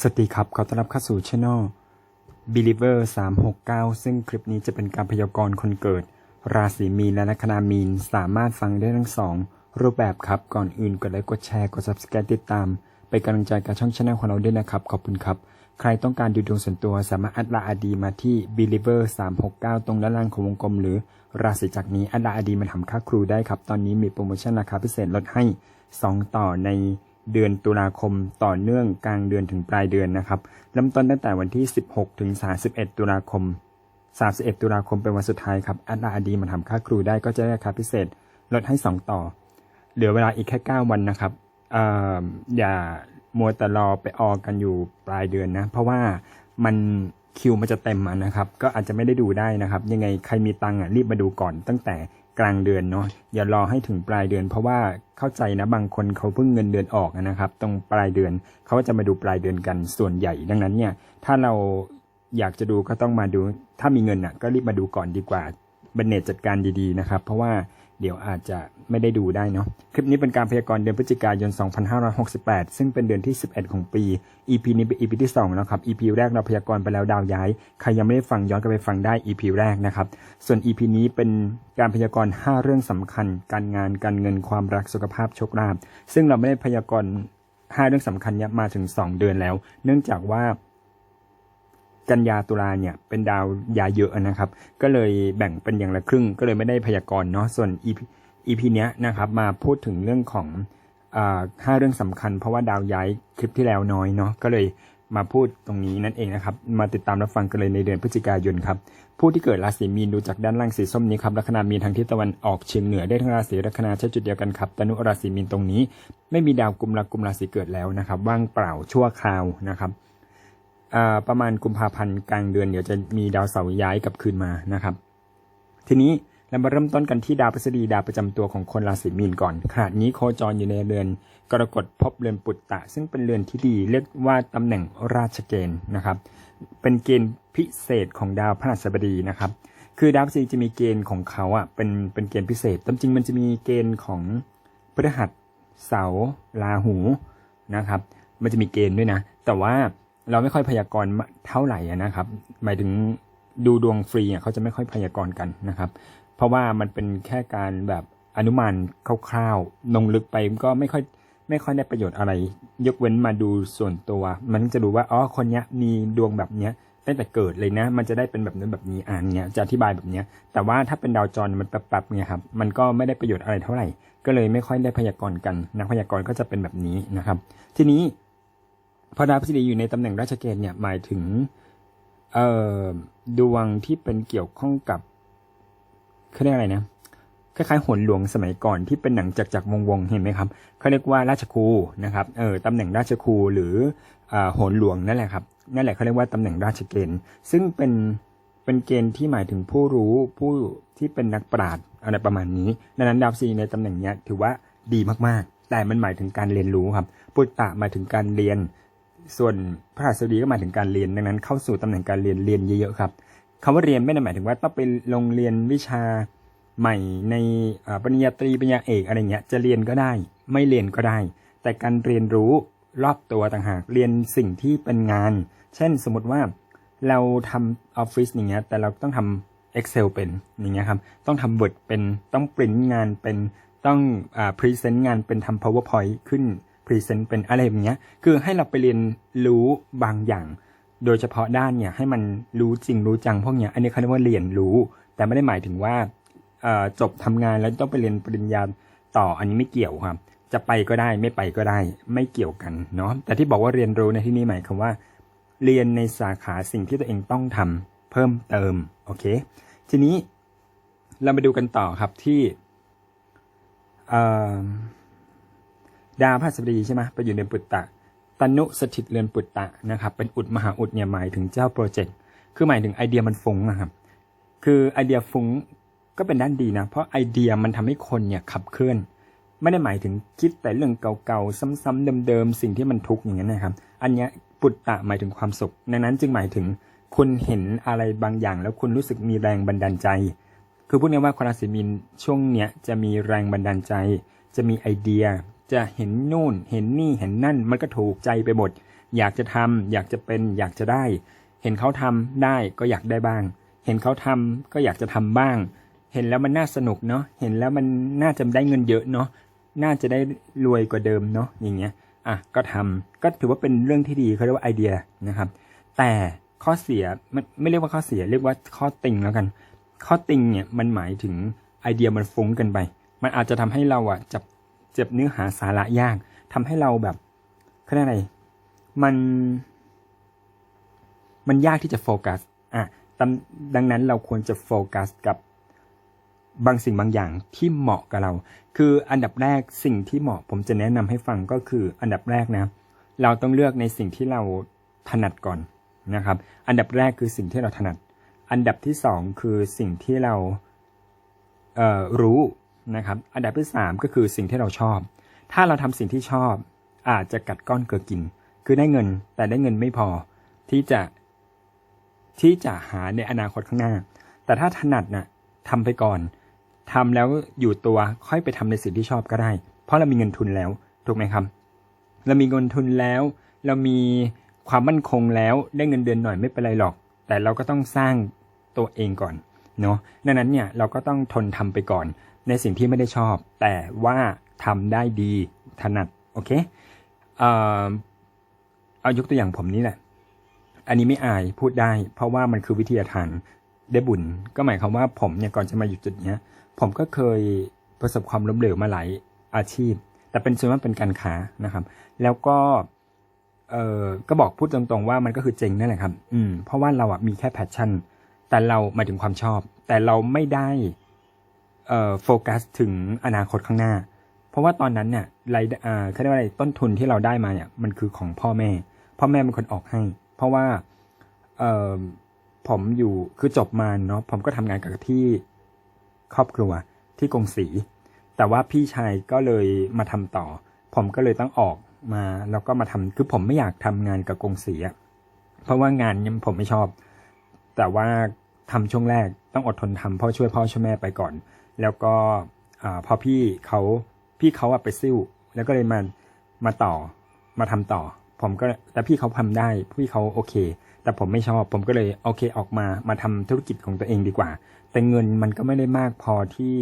สวัสดีครับขอต้อนรับเข้าสู่ช anel Believer 369 ซึ่งคลิปนี้จะเป็นการพยากรณ์คนเกิด ราศีมีนและลัคนามีน สามารถฟังได้ทั้งสองรูปแบบครับ ก่อนอื่นกดไลค์กดแชร์กด subscribe ติดตาม เป็นกำลังใจกับช่องช anel ของเราด้วยนะครับ ขอบคุณครับ ใครต้องการดูดวงส่วนตัวสามารถอัดลาอดีมาที่ Believer 369 ตรงด้านล่างของวงกลม หรือราศีจากนี้อัดลาอดีมาทำค่าครูได้ครับ ตอนนี้มีโปรโมชั่นราคาพิเศษลดให้ 2 ต่อใน เดือนตุลาคมต่อเนื่องกลางเดือนถึงปลายเดือนนะครับเริ่มต้นตั้งแต่วันที่ 16 ถึง 31 ตุลาคม 31 ตุลาคมเป็นวันสุดท้ายครับอัดลาอดีมาทำค่าครูได้ก็จะได้ราคาพิเศษลดให้ 2 ต่อ เหลือเวลาอีกแค่ 9 วันนะครับออย่ามัวแต่รอไปออกกันอยู่ปลายเดือนนะ เพราะว่ามันคิวมันจะเต็มนะครับ ก็อาจจะไม่ได้ดูได้นะครับ ยังไงใครมีตังค์อะรีบมาดูก่อนตั้งแต่ กลางเดือนเนาะอย่ารอให้ถึงปลายเดือน เพราะว่าเข้าใจนะบางคนเขาเพิ่งเงินเดือนออกนะครับ ตรงปลายเดือนเขาจะมาดูปลายเดือนกันส่วนใหญ่ ดังนั้นเนี่ยถ้าเราอยากจะดูก็ต้องมาดู ถ้ามีเงินอะก็รีบมาดูก่อนดีกว่าบันเนตจัดการดีๆนะครับ เพราะว่า เดี๋ยวอาจจะไม่ได้ดูได้เนาะ คลิปนี้เป็นการพยากรณ์เดือนพฤศจิกายน 2568 ซึ่งเป็นเดือนที่ 11 ของปี EP นี้เป็น EP ที่ 2 แล้วครับ EP แรกเราพยากรณ์ไปแล้วดาวย้าย ใครยังไม่ได้ฟังย้อนกลับไปฟังได้ EP แรกนะครับ ส่วน EP นี้เป็นการพยากรณ์ 5 เรื่องสำคัญ การงาน การเงิน ความรัก สุขภาพ โชคลาภ ซึ่งเราไม่ได้พยากรณ์ 5 เรื่องสำคัญนี้มาถึง 2 เดือนแล้ว เนื่องจากว่า กันยาตุลาเนี่ยเป็นดาวยาเยอะนะครับ ก็เลยแบ่งเป็นอย่างละครึ่ง ก็เลยไม่ได้พยากรณ์เนาะส่วน EP EP เนี้ยนะครับมาพูดถึงเรื่องของห้าเรื่องสำคัญ เพราะว่าดาวย้ายคลิปที่แล้วน้อยเนาะก็เลยมาพูดตรงนี้นั่นเองนะครับ มาติดตามรับฟังกันเลยในเดือนพฤศจิกายนครับ ผู้ที่เกิดราศีมีนดูจากด้านล่างสีส้มนี้ครับ ลัคนามีนทางทิศตะวันออกเฉียงเหนือได้ทั้งราศีลัคนาใช้จุดเดียวกันครับ ตนุราศีมีนตรงนี้ ไม่มีดาวกุมรักกุมราศีเกิดแล้วนะครับ ว่างเปล่าชั่วคราวนะครับ ประมาณกุมภาพันธ์กลางเดือนเดี๋ยวจะมีดาวเสาร์ย้ายกลับคืนมานะครับ ทีนี้เรามาเริ่มต้นกันที่ดาวพฤษฎีดาวประจำตัวของคนราศีมีนก่อนขณะนี้โคจรอยู่ในเรือนกรกฎภพเรือนปุตตะ ซึ่งเป็นเรือนที่ดีเรียกว่าตำแหน่งราชเกณฑ์นะครับ เป็นเกณฑ์พิเศษของดาวพฤหัสบดีนะครับ คือดาวพฤษฎีจะมีเกณฑ์ของเขาอะเป็นเป็นเกณฑ์พิเศษตามจริงมันจะมีเกณฑ์ของพฤหัสเสาราหูนะครับ มันจะมีเกณฑ์ด้วยนะ แต่ว่า เราไม่ค่อยพยากรณ์เท่าไหร่นะครับ หมายถึงดูดวงฟรีเขาจะไม่ค่อยพยากรณ์กันนะครับ เพราะว่ามันเป็นแค่การแบบอนุมานคร่าวๆลงลึกไปก็ไม่ค่อยไม่ค่อยได้ประโยชน์อะไร ยกเว้นมาดูส่วนตัว มันจะดูว่าอ๋อคนนี้มีดวงแบบเนี้ยตั้งแต่เกิดเลยนะ มันจะได้เป็นแบบนั้นแบบนี้อ่านเนี้ยจะอธิบายแบบเนี้ย แต่ว่าถ้าเป็นดาวจรมันแป๊บๆเนี่ยครับ มันก็ไม่ได้ประโยชน์อะไรเท่าไหร่ ก็เลยไม่ค่อยได้พยากรณ์กัน นักพยากรณ์ก็จะเป็นแบบนี้นะครับ ทีนี้ พระดาวพฤษฎีอยู่ในตำแหน่งราชเกณฑ์เนี่ยหมายถึงเอ่อดวงที่เป็นเกี่ยวข้องกับเขาเรียกอะไรนะคล้ายๆหนหลวงสมัยก่อนที่เป็นหนังจักรจักรวงวงเห็นไหมครับเขาเรียกว่าราชครูนะครับเออตำแหน่งราชครูหรืออ่าโหนหลวงนั่นแหละครับนั่นแหละเขาเรียกว่าตำแหน่งราชเกณฑ์ ซึ่งเป็นเป็นเกณฑ์ที่หมายถึงผู้รู้ผู้ที่เป็นนักปราชญ์อะไรประมาณนี้ดังนั้นดาวซีในตำแหน่งเนี้ยถือว่าดีมากๆ แต่มันหมายถึงการเรียนรู้ครับ ปุตตะหมายถึงการเรียน ส่วนพระหัสบดีก็หมายถึงการเรียนดังนั้น เข้าสู่ตำแหน่งการเรียนเรียนเยอะๆครับคำว่าเรียนไม่ได้หมายถึงว่าต้องไปลงเรียนวิชาใหม่ในอ่าปริญญาตรีปริญญาเอกอะไรเงี้ยจะเรียนก็ได้ ไม่เรียนก็ได้ แต่การเรียนรู้รอบตัวต่างหากเรียนสิ่งที่เป็นงาน เช่นสมมติว่าเราทำออฟฟิศอย่างเงี้ยแต่เราต้องทำ Excel เป็นอย่างเงี้ยครับต้องทำ Word เป็นต้องปริ้นงานเป็นต้องอ่าพรีเซนต์งานเป็นทำ powerpoint ขึ้น พรีเซนต์เป็นอะไรแบบเนี้ย คือให้เราไปเรียนรู้บางอย่าง โดยเฉพาะด้านเนี่ยให้มันรู้จริงรู้จังพวกเนี้ย อันนี้เขาเรียกว่าเรียนรู้ แต่ไม่ได้หมายถึงว่าจบทำงานแล้วต้องไปเรียนปริญญาต่ออันนี้ไม่เกี่ยวครับ จะไปก็ได้ไม่ไปก็ได้ไม่เกี่ยวกันเนาะ แต่ที่บอกว่าเรียนรู้ในที่นี้หมายความว่า เรียนในสาขาสิ่งที่ตัวเองต้องทำเพิ่มเติมโอเค ทีนี้เรามาดูกันต่อครับที่เอ่อ ดาวพฤหัสบดีใช่ไหมไปอยู่ในปุตตะตนุสถิตเรือนปุตตะนะครับ เป็นอุดมหาอุดเนี่ยหมายถึงเจ้าโปรเจกต์คือหมายถึงไอเดียมันฟุ้งนะครับ คือไอเดียฟุ้งก็เป็นด้านดีนะ เพราะไอเดียมันทำให้คนเนี่ยขับเคลื่อน ไม่ได้หมายถึงคิดแต่เรื่องเก่าๆ ซ้ำๆเดิมๆ สิ่งที่มันทุกข์อย่างนั้นนะครับ อันเนี้ยปุตตะหมายถึงความสุข ดังนั้นจึงหมายถึงคุณเห็นอะไรบางอย่าง แล้วคุณรู้สึกมีแรงบันดาลใจ คือพูดง่ายว่าคนราศีมีนช่วงเนี้ยจะมีแรงบันดาลใจ จะมีไอเดีย จะเห็นนู่น เห็นนี่เห็นนั่น มันก็ถูกใจไปหมด อยากจะทำอยากจะเป็น อยากจะได้ เห็นเขาทำได้ก็อยากได้บ้าง เห็นเขาทำก็อยากจะทำบ้าง เห็นแล้วมันน่าสนุกเนาะเห็นแล้วมันน่าจะได้เงินเยอะเนาะน่าจะได้รวยกว่าเดิมเนาะอย่างเงี้ยอะก็ทำก็ถือว่าเป็นเรื่องที่ดีเขาเรียกว่าไอเดียนะครับ แต่ข้อเสียไม่ไม่เรียกว่าข้อเสียเรียกว่าข้อติงแล้วกัน ข้อติงเนี่ยมันหมายถึงไอเดียมันฟุ้งกันไป มันอาจจะทำให้เราอะจับ เจ็บเนื้อหาสาระยากทำให้เราแบบเขาเรียกอะไร มัน มันยากที่จะโฟกัสอะดังดังนั้นเราควรจะโฟกัสกับบางสิ่งบางอย่างที่เหมาะกับเรา คืออันดับแรกสิ่งที่เหมาะ ผมจะแนะนำให้ฟังก็คืออันดับแรกนะ เราต้องเลือกในสิ่งที่เราถนัดก่อนนะครับ อันดับแรกคือสิ่งที่เราถนัด อันดับที่สองคือสิ่งที่เราเอ่อรู้ นะครับ อันดับที่สามก็คือสิ่งที่เราชอบ ถ้าเราทำสิ่งที่ชอบ อาจจะกัดก้อนเกลือกิน คือได้เงินแต่ได้เงินไม่พอที่จะที่จะหาในอนาคตข้างหน้า แต่ถ้าถนัดนะ่ะทำไปก่อนทำแล้วอยู่ตัวค่อยไปทำในสิ่งที่ชอบก็ได้ เพราะเรามีเงินทุนแล้วถูกไหมครับ เรามีเงินทุนแล้ว เรามีความมั่นคงแล้วได้เงินเดือนหน่อยไม่เป็นไรหรอก แต่เราก็ต้องสร้างตัวเองก่อนเนาะดังนั้นเนี่ยเราก็ต้องทนทำไปก่อน ในสิ่งที่ไม่ได้ชอบ แต่ว่าทำได้ดีถนัดโอเคเอ่อเอายกตัวอย่างผมนี่แหละ อันนี้ไม่อายพูดได้ เพราะว่ามันคือวิทยาทานได้บุญ ก็หมายความว่าผมเนี่ยก่อนจะมาอยู่จุดเนี้ยผมก็เคยประสบความล้มเหลวมาหลายอาชีพ แต่เป็นส่วนมากเป็นการค้านะครับ แล้วก็เออก็บอกพูดตรงๆว่ามันก็คือเจ๋งนั่นแหละครับ อืม เพราะว่าเราอะมีแค่แพชชั่น แต่เราหมายถึงความชอบ แต่เราไม่ได้ โฟกัสถึงอนาคตข้างหน้า เพราะว่าตอนนั้นเนี่ยรายอ่าเขาเรียกว่าอะไรต้นทุนที่เราได้มาเนี่ยมันคือของพ่อแม่ พ่อแม่เป็นคนออกให้ เพราะว่าเผมอยู่คือจบมาเนาะผมก็ทำงานกับที่ครอบครัวที่กรุงศรีแต่ว่าพี่ชายก็เลยมาทำต่อ ผมก็เลยต้องออกมา แล้วก็มาทำคือผมไม่อยากทำงานกับกรุงศรีอะเพราะว่างานเนี่ยผมไม่ชอบ แต่ว่าทำช่วงแรกต้องอดทนทำเพราะช่วยพ่อช่วยแม่ไปก่อน แล้วก็พอพี่เขาพี่เขาอะไปซิ่วแล้วก็เลยมามาต่อมาทำต่อ ผมก็แต่พี่เขาทำได้พี่เขาโอเค แต่ผมไม่ชอบผมก็เลยโอเคออกมามาทำธุรกิจของตัวเองดีกว่า แต่เงินมันก็ไม่ได้มากพอที่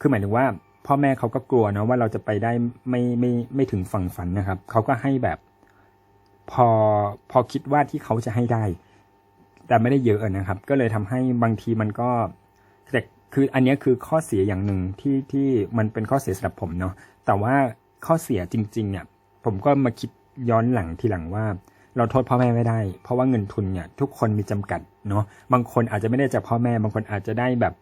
คือหมายถึงว่า พ่อแม่เขาก็กลัวเนาะว่าเราจะไปได้ไม่ไม่ไม่ถึงฝั่งฝันนะครับเขาก็ให้แบบพอพอคิดว่าที่เขาจะให้ได้ แต่ไม่ได้เยอะนะครับ ก็เลยทำให้บางทีมันก็แต่ คืออันนี้คือข้อเสียอย่างหนึ่งที่ที่มันเป็นข้อเสียสำหรับผมเนาะแต่ว่าข้อเสียจริงๆเนี่ยผมก็มาคิดย้อนหลังทีหลังว่า เราโทษพ่อแม่ไม่ได้ เพราะว่าเงินทุนเนี่ยทุกคนมีจำกัดเนาะบางคนอาจจะไม่ได้จากพ่อแม่ บางคนอาจจะได้แบบ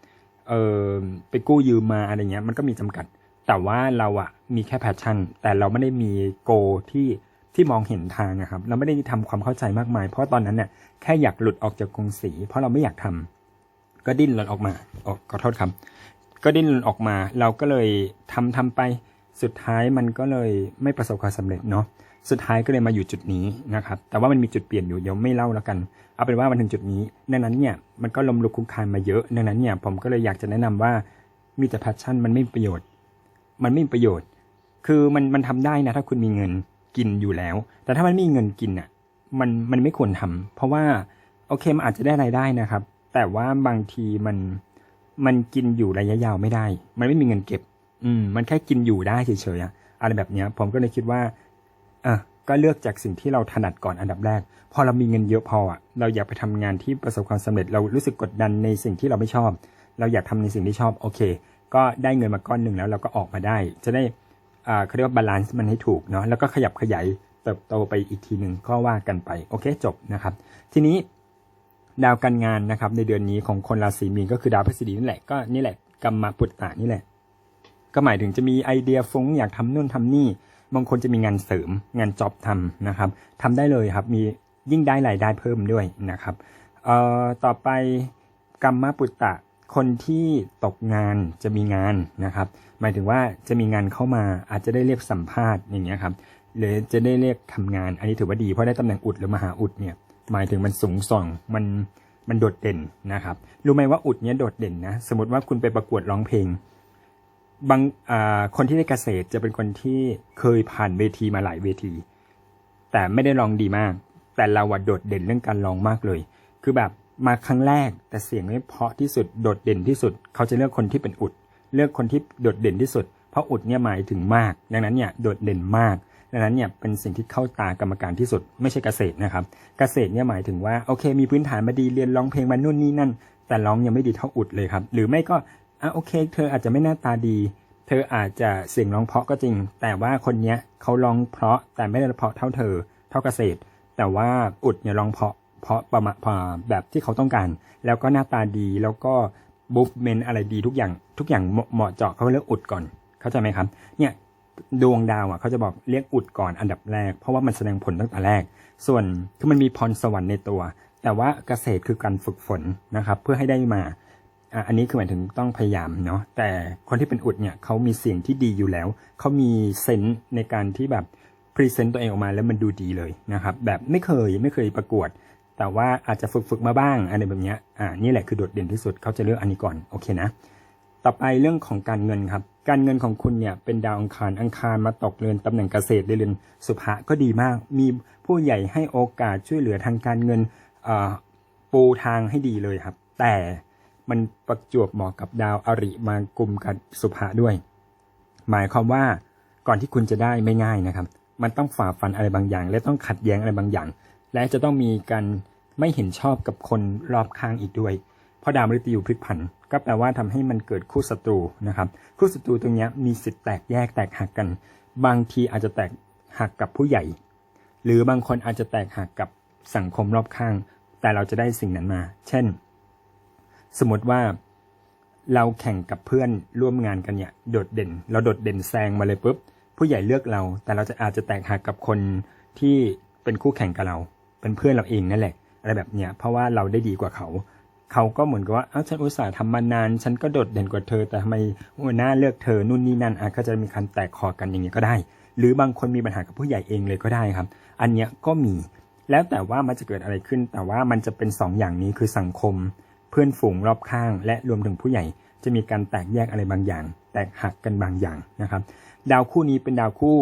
เออไปกู้ยืมมาอะไรเงี้ยมันก็มีจำกัด แต่ว่าเราอะมีแค่แพชชั่น แต่เราไม่ได้มีโกที่ที่มองเห็นทางอะครับ เราไม่ได้ทำความเข้าใจมากมาย เพราะตอนนั้นเนี่ยแค่อยากหลุดออกจากกรุงศรีเพราะเราไม่อยากทำ ก็ดิ้นรนออกมาออกขอโทษครับ ก็ดิ้นรนออกมา เราก็เลยทำทำไปสุดท้ายมันก็เลยไม่ประสบความสำเร็จเนาะสุดท้ายก็เลยมาอยู่จุดนี้นะครับ แต่ว่ามันมีจุดเปลี่ยนอยู่เดี๋ยวไม่เล่าแล้วกัน เอาเป็นว่ามันถึงจุดนี้ ดังนั้นเนี่ยมันก็ลมลุกคุกคานมาเยอะ ดังนั้นเนี่ยผมก็เลยอยากจะแนะนำว่ามีแต่แพชชั่นมันไม่มีประโยชน์ มันไม่มีประโยชน์ คือมันมันทำได้นะถ้าคุณมีเงินกินอยู่แล้ว แต่ถ้ามันไม่มีเงินกินอะ มันมันไม่ควรทำเพราะว่าโอเคมันอาจจะได้รายได้นะครับ แต่ว่าบางทีมันมันกินอยู่ระยะยาวไม่ได้ มันไม่มีเงินเก็บ อืม มันแค่กินอยู่ได้เฉยๆอะอะไรแบบเนี้ย ผมก็เลยคิดว่าอะก็เลือกจากสิ่งที่เราถนัดก่อนอันดับแรก พอเรามีเงินเยอะพออะ เราอยากไปทำงานที่ประสบความสำเร็จ เรารู้สึกกดดันในสิ่งที่เราไม่ชอบ เราอยากทำในสิ่งที่ชอบ โอเค ก็ได้เงินมาก้อนหนึ่งแล้วเราก็ออกมาได้ จะได้อ่าเขาเรียกว่าบาลานซ์มันให้ถูกเนาะ แล้วก็ขยับขยายเติบโตไปอีกทีหนึ่งก็ว่ากันไป โอเค จบนะครับ ทีนี้ ดาวการงานนะครับ ในเดือนนี้ของคนราศีมีนก็คือดาวพฤหัสบดีนี่แหละก็นี่แหละกรรมปุตตะนี่แหละ ก็หมายถึงจะมีไอเดียฟุ้งอยากทำนู่นทำนี่บางคนจะมีงานเสริมงานจ็อบทำนะครับทำได้เลยครับมียิ่งได้รายได้เพิ่มด้วยนะครับเอ่อต่อไปกรรมปุตตะคนที่ตกงานจะมีงานนะครับ หมายถึงว่าจะมีงานเข้ามาอาจจะได้เรียกสัมภาษณ์อย่างเงี้ยครับหรือจะได้เรียกทำงาน อันนี้ถือว่าดีเพราะได้ตำแหน่งอุดหรือมหาอุดเนี่ย หมายถึงมันสูงส่องมันมันโดดเด่นนะครับ รู้ไหมว่าอุดเนี้ยโดดเด่นนะ สมมติว่าคุณไปประกวดร้องเพลง บางคนที่ได้เกษตรจะเป็นคนที่เคยผ่านเวทีมาหลายเวที แต่ไม่ได้ลองดีมาก แต่เราอะโดดเด่นเรื่องการลองมากเลย คือแบบมาครั้งแรก แต่เสียงไม่เพาะที่สุดโดดเด่นที่สุด เขาจะเลือกคนที่เป็นอุด เลือกคนที่โดดเด่นที่สุด เพราะอุดเนี่ยหมายถึงมาก ดังนั้นเนี่ยโดดเด่นมาก ดังนั้นเนี่ยเป็นสิ่งที่เข้าตากรรมการที่สุดไม่ใช่เกษตรนะครับ เกษตรเนี่ยหมายถึงว่าโอเค มีพื้นฐานมาดีเรียนร้องเพลงมานู่นนี่นั่น แต่ร้องยังไม่ดีเท่าอุดเลยครับ หรือไม่ก็อะโอเค เธออาจจะไม่หน้าตาดี เธออาจจะเสียงร้องเพราะก็จริง แต่ว่าคนเนี้ยเขาร้องเพราะแต่ไม่ได้เพราะเท่าเธอ เท่าเกษตร แต่ว่าอุดเนี่ยร้องเพราะเพราะประมาณแบบที่เขาต้องการ แล้วก็หน้าตาดีแล้วก็บุฟเมนอะไรดีทุกอย่างทุกอย่างเหมาะเหมาะเจาะเขาเลือกอุดก่อน เข้าใจไหมครับ เนี่ย ดวงดาวอะเขาจะบอกเรียกอุดก่อนอันดับแรก เพราะว่ามันแสดงผลตั้งแต่แรก ส่วนคือมันมีพรสวรรค์ในตัว แต่ว่าเกษตรคือการฝึกฝนนะครับเพื่อให้ได้มาอันนี้คือหมายถึงต้องพยายามเนาะแต่คนที่เป็นอุดเนี่ยเขามีเสียงที่ดีอยู่แล้ว เขามีเซนส์ในการที่แบบพรีเซนต์ตัวเองออกมาแล้วมันดูดีเลยนะครับแบบไม่เคยไม่เคยประกวด แต่ว่าอาจจะฝึกฝึกมาบ้างอะไรแบบเนี้ยอ่านี่แหละคือโดดเด่นที่สุดเขาจะเลือกอันนี้ก่อนโอเคนะ ต่อไปเรื่องของการเงินครับ การเงินของคุณเนี่ยเป็นดาวอังคารอังคารมาตกเรือนตำแหน่งเกษตรเรือนสุภะก็ดีมาก มีผู้ใหญ่ให้โอกาสช่วยเหลือทางการเงินปูทางให้ดีเลยครับ แต่มันประจวบเหมาะกับดาวอริมากลุ่มกับสุภะด้วย หมายความว่าก่อนที่คุณจะได้ไม่ง่ายนะครับ มันต้องฝ่าฟันอะไรบางอย่าง และต้องขัดแย้งอะไรบางอย่าง และจะต้องมีการไม่เห็นชอบกับคนรอบข้างอีกด้วย เพราะดาวมฤตยูพลิกผัน ก็แปลว่าทำให้มันเกิดคู่ศัตรูนะครับคู่ศัตรูตรงนี้มีสิทธิ์แตกแยกแตกหักกัน บางทีอาจจะแตกหักกับผู้ใหญ่ หรือบางคนอาจจะแตกหักกับสังคมรอบข้าง แต่เราจะได้สิ่งนั้นมา เช่น สมมติว่าเราแข่งกับเพื่อนร่วมงานกันเนี่ยโดดเด่น เราโดดเด่นแซงมาเลยปุ๊บผู้ใหญ่เลือกเรา แต่เราจะอาจจะแตกหักกับคนที่เป็นคู่แข่งกับเรา เป็นเพื่อนเราเองนั่นแหละ อะไรแบบเนี้ยเพราะว่าเราได้ดีกว่าเขา เขาก็เหมือนกับว่าอ้าวฉันอุตส่าห์ทำมานาน ฉันก็โดดเด่นกว่าเธอ แต่ทำไมหัวหน้าเลือกเธอนู่นนี่นั่นอะก็จะมีการแตกคอกันอย่างเงี้ยก็ได้ หรือบางคนมีปัญหากับผู้ใหญ่เองเลยก็ได้ครับ อันเนี้ยก็มี แล้วแต่ว่ามันจะเกิดอะไรขึ้น แต่ว่ามันจะเป็นสองอย่างนี้คือสังคม เพื่อนฝูงรอบข้าง และรวมถึงผู้ใหญ่ จะมีการแตกแยกอะไรบางอย่าง แตกหักกันบางอย่างนะครับ ดาวคู่นี้เป็นดาวคู่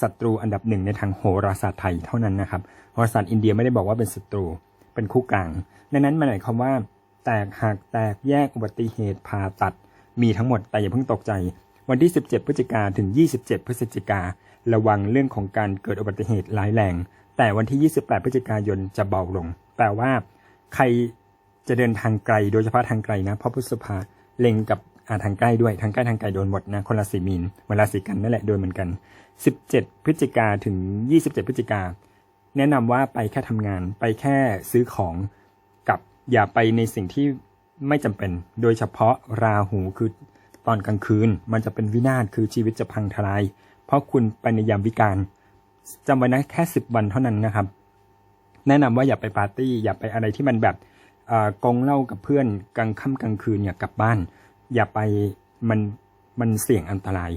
ศัตรูอันดับหนึ่งในทางโหราศาสตร์ไทยเท่านั้นนะครับโหราศาสตร์อินเดียไม่ได้บอกว่าเป็นศัตรู เป็นคู่กลาง ดังนั้นมันหมายความว่า แตกหักแตกแยกอุบัติเหตุผ่าตัด มีทั้งหมดแต่อย่าเพิ่งตกใจ วันที่ 17 พฤศจิกาถึง 27 พฤศจิการะวังเรื่องของการเกิดอุบัติเหตุร้ายแรง แต่วันที่ 28 พฤศจิกายนจะเบาลง แปลว่า ใครจะเดินทางไกลโดยเฉพาะทางไกลนะ เพราะพฤษภาเล็งกับอาทางใกล้ด้วยทางใกล้ทางไกลโดนหมดนะคนละสีมีนเวลาสีกันนั่นแหละโดนเหมือนกัน 17 พฤศจิกาถึง 27 พฤศจิกา แนะนำว่าไปแค่ทำงาน ไปแค่ซื้อของกับอย่าไปในสิ่งที่ไม่จำเป็น โดยเฉพาะราหูคือตอนกลางคืน มันจะเป็นวินาศคือชีวิตจะพังทลาย เพราะคุณไปในยามวิการจำไว้นะแค่10วันเท่านั้นนะครับ แนะนำว่าอย่าไปปาร์ตี้ อย่าไปอะไรที่มันแบบกองเล้ากับเพื่อนกลางค่ำกลางคืนอย่ากลับบ้าน อย่าไปมันมันเสี่ยงอันตราย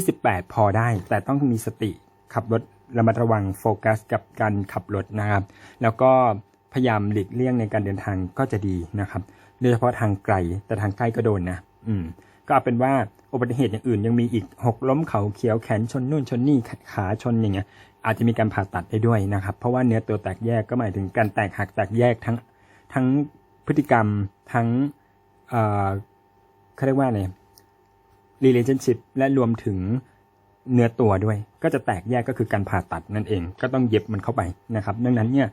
28 พอได้ แต่ต้องมีสติขับรถ ระมัดระวังโฟกัสกับการขับรถนะครับ แล้วก็พยายามหลีกเลี่ยงในการเดินทางก็จะดีนะครับโดยเฉพาะทางไกลแต่ทางใกล้ก็โดนนะ อืม ก็เอาเป็นว่าอุบัติเหตุอย่างอื่นยังมีอีกหกล้มเขาเขียวแขนชนนู่นชนนี่ขาชนอย่างเงี้ย อาจจะมีการผ่าตัดได้ด้วยนะครับ เพราะว่าเนื้อตัวแตกแยกก็หมายถึงการแตกหักแตกแยกทั้งทั้งพฤติกรรมทั้งเอ่อเขาเรียกว่าไร relationship และรวมถึง เนื้อตัวด้วย ก็จะแตกแยกก็คือการผ่าตัดนั่นเอง ก็ต้องเย็บมันเข้าไปนะครับ ดังนั้นเนี่ย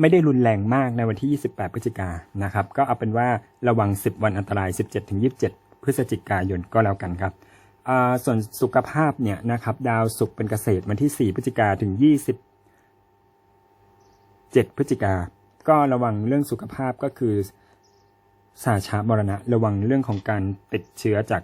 ไม่ได้รุนแรงมากในวันที่ 28 พฤศจิกานะครับ ก็เอาเป็นว่าระวัง 10 วันอันตราย 17-27 พฤศจิกายนก็แล้วกันครับส่วนสุขภาพเนี่ยนะครับ ดาวศุกร์เป็นเกษตรวันที่ 4 พฤศจิกาถึง 27 พฤศจิกา ก็ระวังเรื่องสุขภาพก็คือสาชามรณะ ระวังเรื่องของการติดเชื้อจาก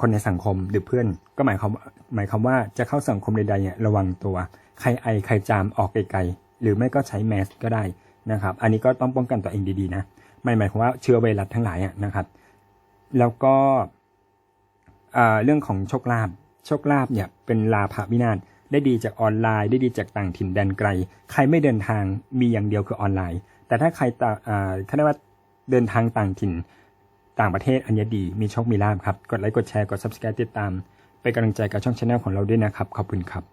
คนในสังคมหรือเพื่อน ก็หมายความหมายความว่าจะเข้าสังคมใดๆเนี่ยระวังตัว ใครไอใครจามออกไกลๆหรือไม่ก็ใช้แมสก็ได้นะครับ อันนี้ก็ต้องป้องกันตัวเองดีๆนะไม่หมายความว่าเชื้อไวรัสทั้งหลายนะครับ แล้วก็เรื่องของโชคลาภโชคลาภเนี่ยเป็นลาภวินาศได้ดีจากออนไลน์ ได้ดีจากต่างถิ่นแดนไกล ใครไม่เดินทางมีอย่างเดียวคือออนไลน์ แต่ถ้าใครต่าอ่าเขาเรียกว่าเดินทางต่างถิ่น ต่างประเทศอันยดี มีโชคมีลาบครับ กดไลค์ กดแชร์ กด subscribe ติดตาม เป็นกำลังใจกับช่องช anel ของเราด้วยนะครับ ขอบคุณครับ